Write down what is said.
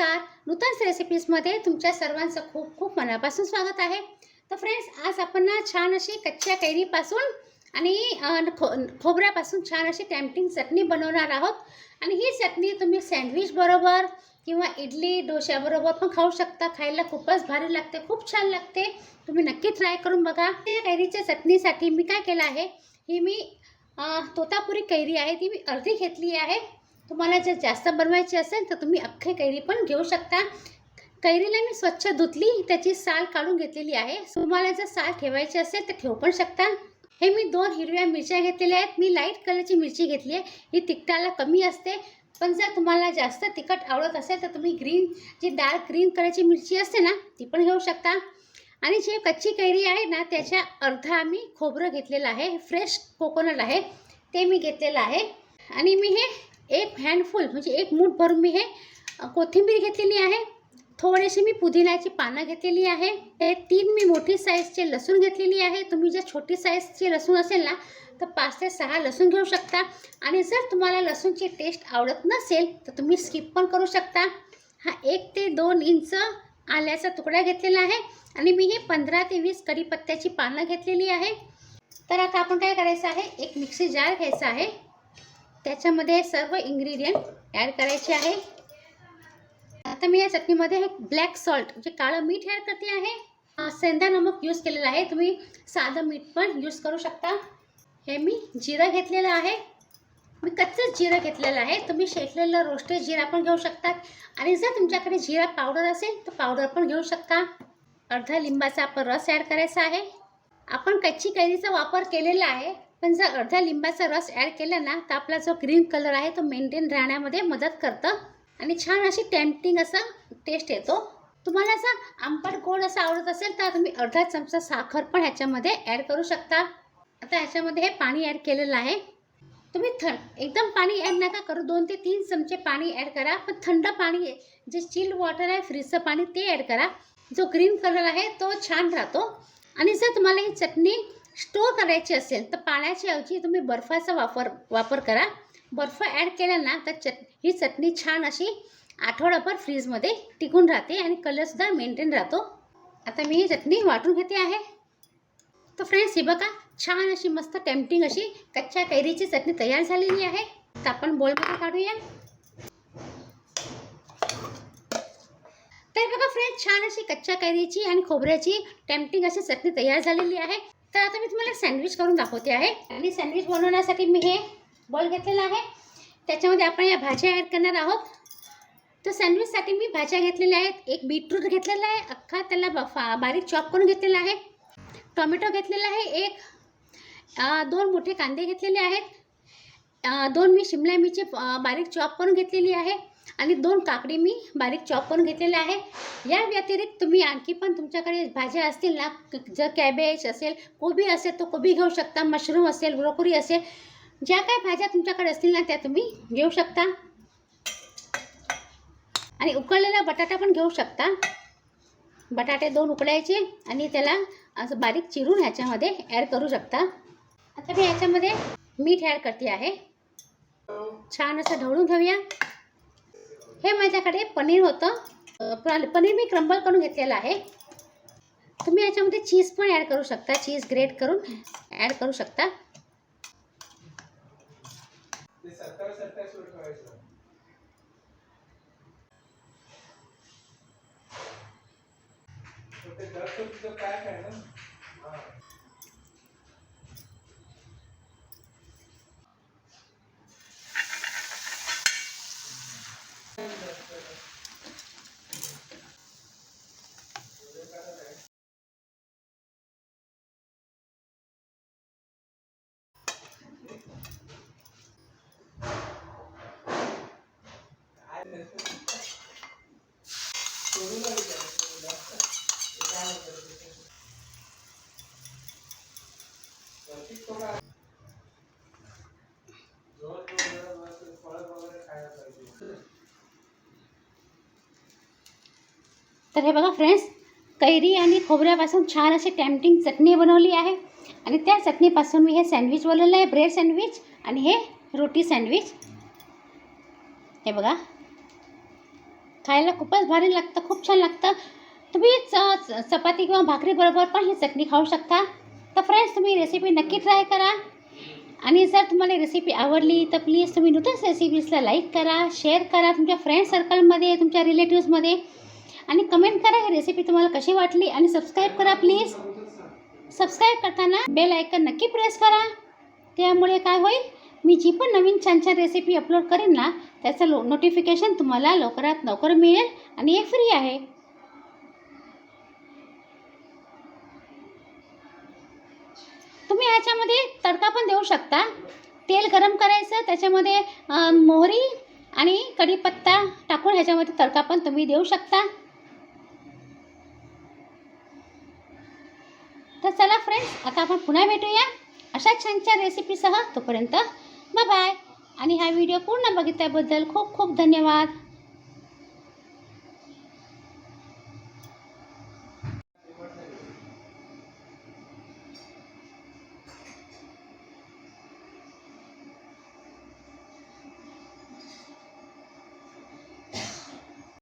नमस्कार. नूतन रेसिपीजमध्ये तुमच्या सर्वांचं खूप खूप मनापासून स्वागत आहे. तर फ्रेंड्स आज आपण ना छान अशी कच्च्या कैरीपासून आणि खो खोबऱ्यापासून छान अशी टॅम्पटिंग चटणी बनवणार आहोत. आणि ही चटणी तुम्ही सँडविच बरोबर किंवा इडली डोश्याबरोबर पण खाऊ शकता. खायला खूपच भारी लागते खूप छान लागते. तुम्ही नक्की ट्राय करून बघा. त्या कैरीच्या चटणीसाठी मी काय केलं आहे ही मी तोतापुरी कैरी आहे ती मी अर्धी घेतली आहे. तुम्हाला जर जास्त बनवायची असेल तर तुम्ही अख्खे कैरी पण घेऊ शकता. कैरीला मी स्वच्छ धुतली त्याची साल काढून घेतलेली आहे. तुम्हाला जर साल ठेवायची असेल तर ठेवू पण शकता. हे मी दोन हिरव्या मिरच्या घेतलेल्या आहेत. मी लाइट कलरची मिरची घेतली आहे. ही तिखटाला कमी असते. पण जर तुम्हाला जास्त तिखट आवडत असेल तर तुम्ही ग्रीन जी डार्क ग्रीन कलरची मिरची असते ना ती पण घेऊ शकता. आणि जे कच्ची कैरी आहे ना त्याच्या अर्धा आम्ही खोबरं घेतलेलं आहे. फ्रेश कोकोनट आहे. ते मी घेतलेलं आहे. आणि मी हे एक हँडफुल म्हणजे एक मूठ भरून मी हे कोथिंबीर घेतलेली आहे. थोडेसे मी पुदिन्याची पानं घेतलेली आहे. हे तीन मी मोठी साईजचे लसूण घेतलेली आहे. तुम्ही जर छोटी साईजचे लसूण असेल ना तर पाच ते सहा लसूण घेऊ शकता. आणि जर तुम्हाला लसूणची टेस्ट आवडत नसेल तर तुम्ही स्किप पण करू शकता. हा एक ते दोन इंच आल्याचा तुकडा घेतलेला आहे. आणि मी हे पंधरा ते वीस कढीपत्त्याची पानं घेतलेली आहे. तर आता आपण काय करायचं आहे? एक मिक्सी जार घ्यायचा आहे. त्याच्यामध्ये सर्व इन्ग्रेडियंट ॲड करायचे आहे. आता मी या चटणीमध्ये हे ब्लॅक सॉल्ट म्हणजे काळं मीठ ॲड करते आहे सेंधा नमक यूज केलेलं आहे. तुम्ही साधं मीठ पण यूज करू शकता. हे मी जिरं घेतलेलं आहे. मी कच्चंच जिरं घेतलेलं आहे. तुम्ही शेकलेलं रोस्टेड जिरा पण घेऊ शकता. आणि जर तुमच्याकडे जिरा पावडर असेल तर पावडर पण घेऊ शकता. अर्धा लिंबाचा आपण रस ॲड करायचा आहे. आपण कच्ची कैरीचा वापर केलेला आहे. पण जर अर्ध्या लिंबाचा रस ॲड केला ना तर आपला जो ग्रीन कलर आहे तो मेंटेन राहण्यामध्ये मदत करतं. आणि छान अशी टेम्पटिंग असं टेस्ट येतो. तुम्हाला असं आंबट गोड असं आवडत असेल तर तुम्ही अर्धा चमचा साखर पण ह्याच्यामध्ये ॲड करू शकता. आता ह्याच्यामध्ये हे पाणी ॲड केलेलं आहे. तुम्ही थंड एकदम पाणी ॲड नका करू. दोन ते तीन चमचे पाणी ॲड करा. पण थंड पाणी आहे जे चिल्ड वॉटर आहे फ्रीजचं पाणी ते ॲड करा. जो ग्रीन कलर आहे तो छान राहतो. आणि जर तुम्हाला ही चटणी स्टोअर करायची असेल तर पाण्याच्या ऐवजी तुम्ही बर्फाचा वापर वापर करा. बर्फ ॲड केला ना तर चट ही चटणी छान अशी आठवडाभर फ्रीजमध्ये टिकून राहते आणि कलरसुद्धा मेंटेन राहतो. आता मी ही चटणी वाटून घेते आहे. तर फ्रेंड्स ही बघा छान अशी मस्त टेम्पटिंग अशी कच्च्या कैरीची चटणी तयार झालेली आहे. तर आपण बोलमध्ये काढूया. तर बघा फ्रेंड्स छान अशी कच्च्या कैरीची आणि खोबऱ्याची टेम्पटिंग अशी चटणी तयार झालेली आहे. तर आता मी तुम्हाला सँडविच करून दाखवते आहे. आणि सँडविच बनवण्यासाठी मी हे बॉल घेतलेला आहे. त्याच्यामध्ये आपण या भाज्या ॲड करणार आहोत. तर सँडविचसाठी मी भाज्या घेतलेल्या आहेत. एक बीटरूट घेतलेला आहे. अख्खा त्याला बफा बारीक चॉप करून घेतलेला आहे. टोमॅटो घेतलेला आहे एक. दोन मोठे कांदे घेतलेले आहेत. दोन मी शिमला मिरची बारीक चॉप करून घेतलेली आहे. आणि दोन काकडी मी बारीक चॉप करून घेतलेले आहे. या व्यतिरिक्त तुम्ही आणखी पण तुमच्याकडे भाज्या असतील ना जर कॅबेज असेल कोबी असेल तर कोबी घेऊ शकता. मशरूम असेल ब्रोकोली असेल ज्या काय भाज्या तुमच्याकडे असतील ना त्या तुम्ही घेऊ शकता. आणि उकळलेला बटाटा पण घेऊ शकता. बटाटे दोन उकळायचे आणि त्याला असं बारीक चिरून ह्याच्यामध्ये ॲड करू शकता. आता मी ह्याच्यामध्ये मीठ ॲड करते आहे. छान असं ढवळून घेऊया. हे माझ्याकडे पनीर होतं. प- पनीर मी क्रंबल करून घेतलेलं आहे. तुम्ही याच्यामध्ये चीज पण ॲड करू शकता. चीज ग्रेट करून ॲड करू शकता. ते सत्तावीस सत्तावीस वर ठेवायचं तर ते दर तुझं काय आहे ना हा. काय नाही. सोडून नाही द्यायचं तुला. ते काय म्हणतात ते. प्रतीक थोडा जोर जोर जरा व्यवस्थित फळं वगैरे खायला पाहिजे तर हे बघा फ्रेंड्स कैरी आणि खोबऱ्यापासून छान अशी टॅम्पटिंग चटणी बनवली आहे. आणि त्या चटणीपासून मी हे सँडविच बनवलेलं आहे ब्रेड सँडविच आणि हे रोटी सँडविच हे बघा. खायला खूपच भारी लागतं खूप छान लागतं. तुम्ही च च- चपाती किंवा भाकरीबरोबर पण ही चटणी खाऊ शकता. तर फ्रेंड्स तुम्ही रेसिपी नक्की ट्राय करा. आणि जर तुम्हाला रेसिपी आवडली तर प्लीज तुम्ही नूतन रेसिपीजला लाईक करा शेअर करा तुमच्या फ्रेंड सर्कलमध्ये तुमच्या रिलेटिव्समध्ये आणि कमेंट करा ही रेसिपी तुम्हाला कशी वाटली? आणि सबस्क्राईब करा प्लीज सबस्क्राईब करताना बेल आयकन नक्की प्रेस करा. त्यामुळे काय होईल? मी जी पण नवीन छान छान रेसिपी अपलोड करेन ना त्याचं लो नोटिफिकेशन तुम्हाला लवकरात लवकर मिळेल आणि हे फ्री आहे. तुम्ही ह्याच्यामध्ये तडका पण देऊ शकता. तेल गरम करायचं त्याच्यामध्ये मोहरी आणि कढीपत्ता टाकून ह्याच्यामध्ये तडका पण तुम्ही देऊ शकता. तर चला फ्रेंड्स आता आपण पुन्हा भेटूया. अशा छान छान रेसिपीसह तोपर्यंत बाय बाय आणि हा व्हिडिओ पूर्ण बघितल्याबद्दल खूप खूप धन्यवाद.